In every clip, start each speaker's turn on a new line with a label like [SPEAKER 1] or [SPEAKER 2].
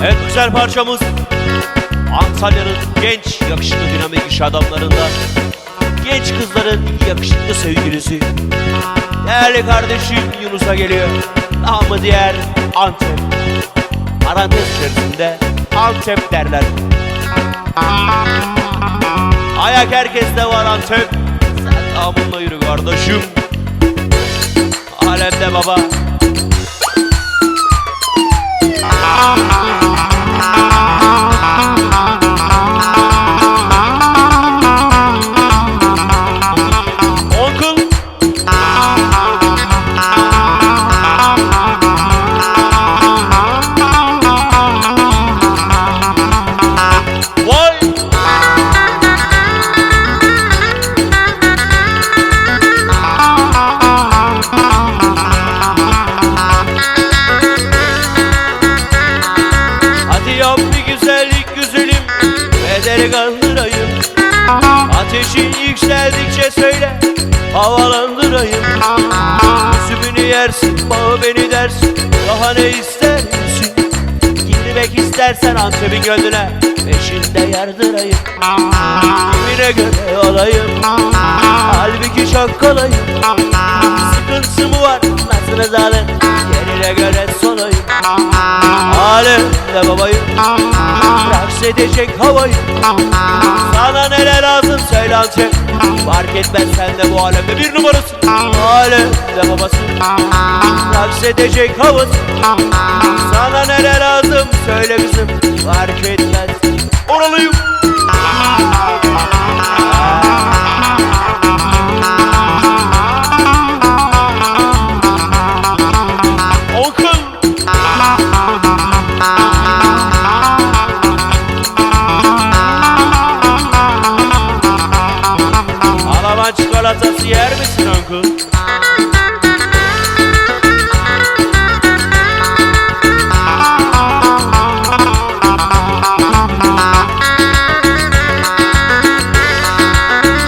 [SPEAKER 1] Evet güzel parçamız Antalya'nın genç yakışıklı dinamik iş adamlarından Genç kızların yakışıklı sevgilisi Değerli kardeşim Yunus'a geliyor. Namı diğer Antep Parantez içerisinde Antep derler. Ayak herkeste var Antep. Sen namınla yürü kardeşim. Alemde baba Bedeli kandırayım Ateşin yükseldikçe söyle Havalandırayım. Üzümünü yersin bağı beni dersin. Daha ne istersin? Girmek istersen Antep'in gönlüne Peşinde yardırayım Kimine göre olayım Halbuki çok kolayım. Sıkıntısı mı var? Nasıl alın Yerine göre solayım. Alemde babayım Raks edecek havayı. Sana neler lazım söyle Antep Fark etmez sen de bu alemde bir numarasın. Alemde babasın. Raks edecek havası. Sana neler lazım söyle kızım. Fark etmez. Oralıyım Alaman çikolatası yer misin Onkul?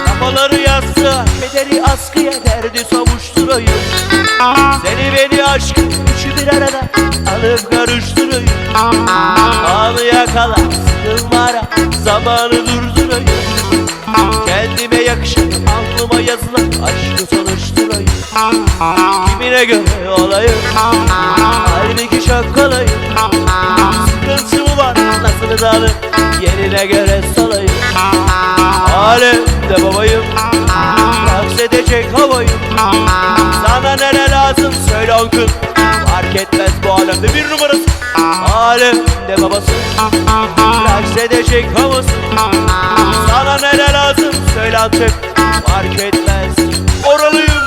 [SPEAKER 1] Kafaları yassı, kederi askıya derdi savuşturayım. Seni beni aşk üçü bir arada alıp karıştırayım. Anı yakala, sıkılma ara, zamanı durdurayım Kimine göre olayım, halbuki çok kolayım. Sıkıntı mı var, nasıl dağılır, yerine göre salayım. Alemde babayım. Raks edecek havayım Sana nere lazım? Söyle onkul Fark etmez bu alemde bir numarası. Alemde babası. Raks edecek havası Sana nere lazım? Söyle Antep. Fark etmez. Oralıyım